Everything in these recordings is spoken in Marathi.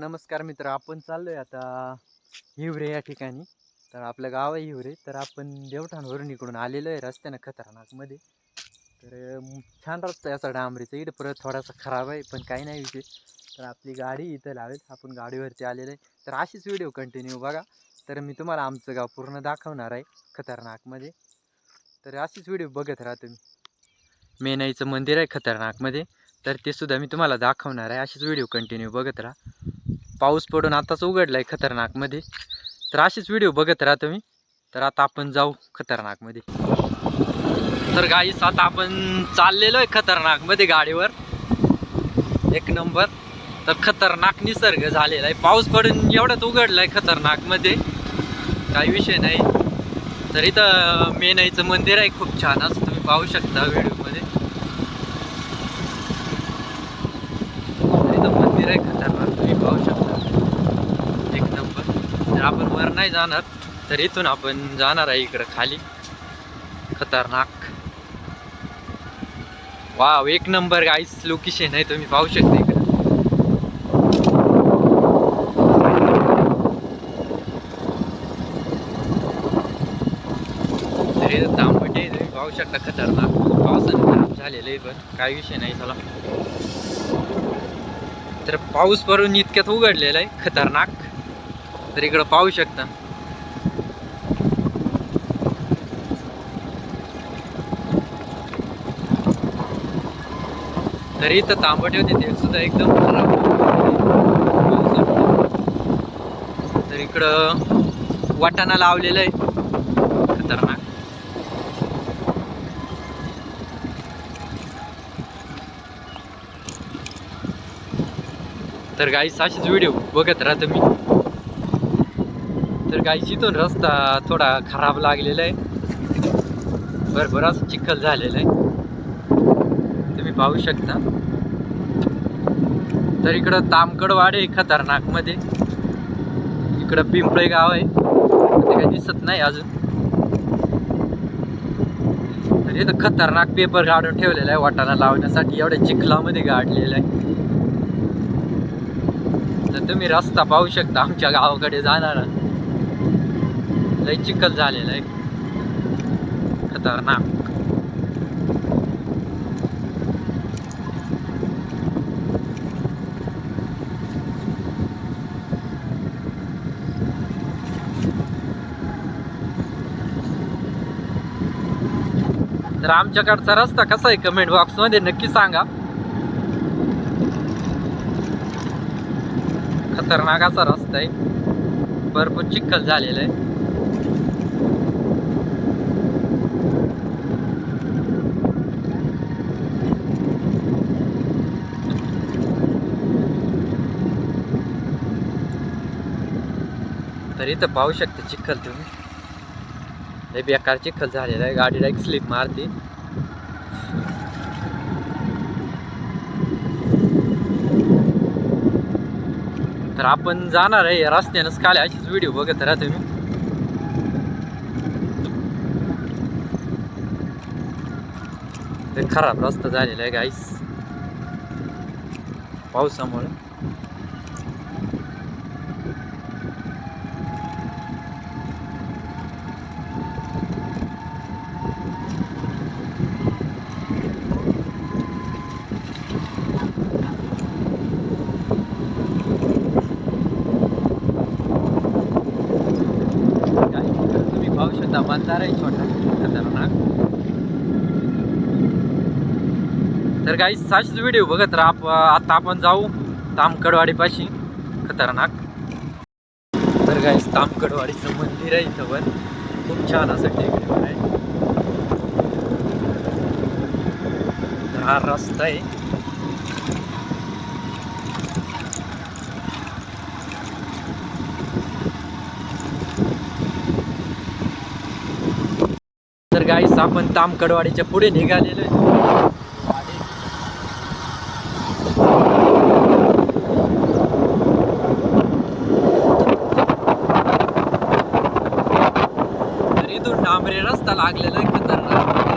नमस्कार मित्र आपण चाललोय आता हिवरे या ठिकाणी. तर आपलं गाव आहे हिवरे. तर आपण देवठाणवरून इकडून आलेलो आहे रस्त्यानं खतरनाकमध्ये. तर छान रस्ता आहे असा डांबरीचा. इकडे परत थोडासा खराब आहे पण काही नाही विषय तर आपली गाडी इथं लावेल. आपण गाडीवरती आलेलो आहे. तर अशीच व्हिडिओ कंटिन्यू बघा. तर मी तुम्हाला आमचं गाव पूर्ण दाखवणार आहे खतरनाकमध्ये. तर अशीच व्हिडिओ बघत राहा तुम्ही. मेनाईचं मंदिर आहे खतरनाकमध्ये. तर ते सुद्धा मी तुम्हाला दाखवणार आहे. अशीच व्हिडिओ कंटिन्यू बघत राहा. पाऊस पडून आताच उघडलाय खतरनाकमध्ये. तर असेच व्हिडिओ बघत राहा तुम्ही. तर आता आपण जाऊ खतरनाकमध्ये. तर गाईस आता आपण चाललेलो आहे खतरनाकमध्ये गाडीवर. एक नंबर तर खतरनाक निसर्ग झालेला आहे. पाऊस पडून एवढ्यात आहे खतरनाकमध्ये. काही विषय नाही. तर इथं मेनाईचं मंदिर आहे. खूप छान असं तुम्ही पाहू शकता व्हिडिओमध्ये. इथं मंदिर आहे खतरनाक तुम्ही पाहू शकता एक नंबर तर म्हणजे आपण वर नाही जाणार तर इथून आपण जाणार आहे इकडं खाली. खतरनाक. वाव एक नंबर गाईस लोकेशन आहे तुम्ही पाहू शकता इकडं. तांबटे आहे, तुम्ही पाहू शकता खतरनाक. पावसाने खराब झालेलं आहे पण काही विषय नाही चला तर पाऊस पडून इतक्यात उघडलेला आहे खतरनाक. तर इकडं पाहू शकता. तरी इथं तांबटे होते ते सुद्धा एकदम खराब. तर इकडं वाटाणा लावलेलं आहे. खतरनाक. तर गाईस असेच व्हिडिओ बघत राहा तुम्ही तर गाईस जिथून रस्ता थोडा खराब लागलेला आहे. भरभर असं चिखल झालेलं आहे. तुम्ही पाहू शकता. तर इकडं तामकडवाड आहे खतरनाकमध्ये. इकडं पिंपळे गाव आहे. ते काही दिसत नाही अजून. तर इथं खतरनाक पेपर काढून ठेवलेला आहे वाटाणा लावण्यासाठी. एवढ्या चिखलामध्ये गाडलेला आहे. तर तुम्ही रस्ता पाहू शकता आमच्या गावाकडे जाणारा. लय चिखल झालेला आहे. खतरनाक. तर आमच्याकडचा रस्ता कसा आहे कमेंट बॉक्समध्ये नक्की सांगा. खतरनाक असा रस्ता आहे. भरपूर चिखल झालेला आहे. तर इथं पाहू शकता चिखल तुम्ही. हे बेकार चिखल झालेला आहे. गाडी एक स्लिप मारते. तर आपण जाणार आहे या रस्त्यानंच. काल अशीच व्हिडिओ बघत राहा तुम्ही. ते खराब रस्ता झालेला आहे गाईस पावसामुळे गाईस, तर तुम्ही पाहू शकता बंधारा आहे छोटा खतरनाक. तर काही साच व्हिडिओ बघत राहा. आप- आता आपण जाऊ तामकडवाडीपाशी खतरनाक. तर काही तामकडवाडीचं मंदिर आहे इथं वर. खूप छान असं टेकडीवर आहे. हा रस्ता आहे. गाईस आपण तामकडवाडीच्या पुढे निघालेलो आहे. तर इथून डांबरे रस्ता लागलेला आहे खतरनाक.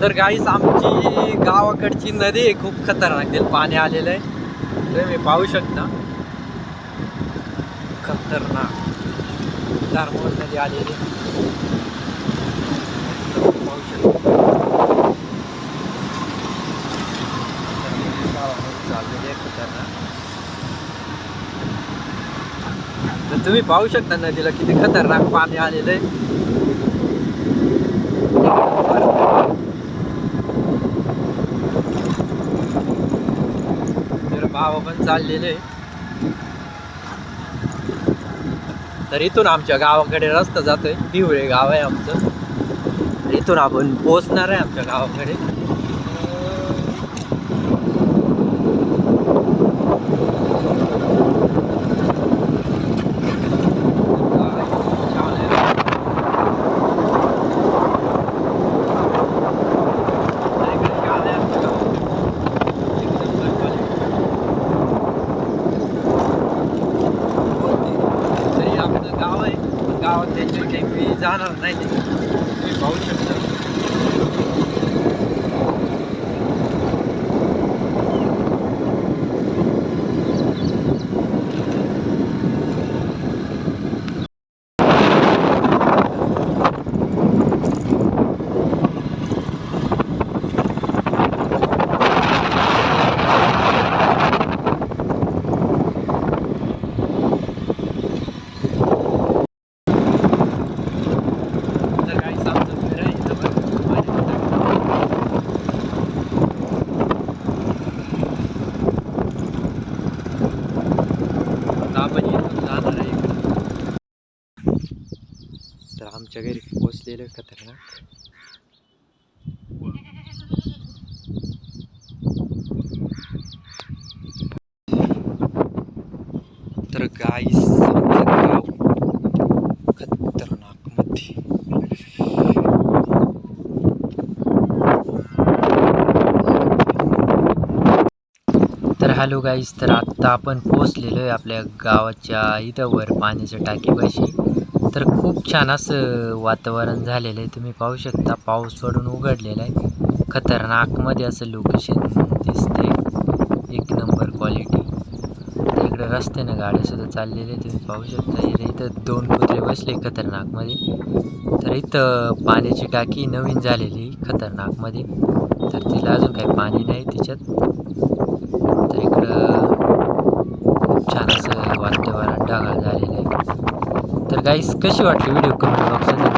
तर गाईस आमची गावाकडची नदी आहे खूप खतरनाक त्याला पाणी आलेलं आहे. तुम्ही पाहू शकता. खतरनाक. धारमोर नदी आलेली आहे. पाहू शकता. चाललेली आहे खतरनाक तर तुम्ही पाहू शकता नदीला किती खतरनाक पाणी आलेलं आहे. बाबा पण चाललेले तर इथून आमच्या गावाकडे रस्ता जातोय. दिवळे गाव आहे आमचं. तर इथून आपण पोहोचणार आहे आमच्या गावाकडे छान आहे. तर इकडे छान आहे आमचं गाव. एकदम बरं तरी आपलं गाव आहे पण गावात काही मी जाणार नाही. तुम्ही पाहू शकता तर काही आमचं घर आहे इथं बघ. माझ्या इथं. आता आपण इथून जाणार आहे इकडं. तर आमच्या घरी पोचलेलं खतरनाक तर गाईस गाव खतरनाकमध्ये तर हॅलो गाईस तर आत्ता आपण पोचलेलो आहे आपल्या गावाच्या इथं वर पाण्याच्या टाकीपाशी. तर खूप छान असं वातावरण झालेलं आहे. तुम्ही पाहू शकता पाऊस पडून उघडलेला आहे. खतरनाकमध्ये असं लोकेशन दिसते एक नंबर क्वालिटी तर इकडं रस्त्यानं गाड्यासुद्धा चाललेले आहे तुम्ही पाहू शकता इथं दोन कुत्रे बसले खतरनाकमध्ये तर इथं पाण्याची टाकी नवीन झालेली खतरनाकमध्ये तर तिला अजून काही पाणी नाही तिच्यात. तर इकडं खूप छान असं वातावरण ढगाळ झालेलं आहे तर गाईस कशी वाटली व्हिडिओ कमेंट बॉक्सात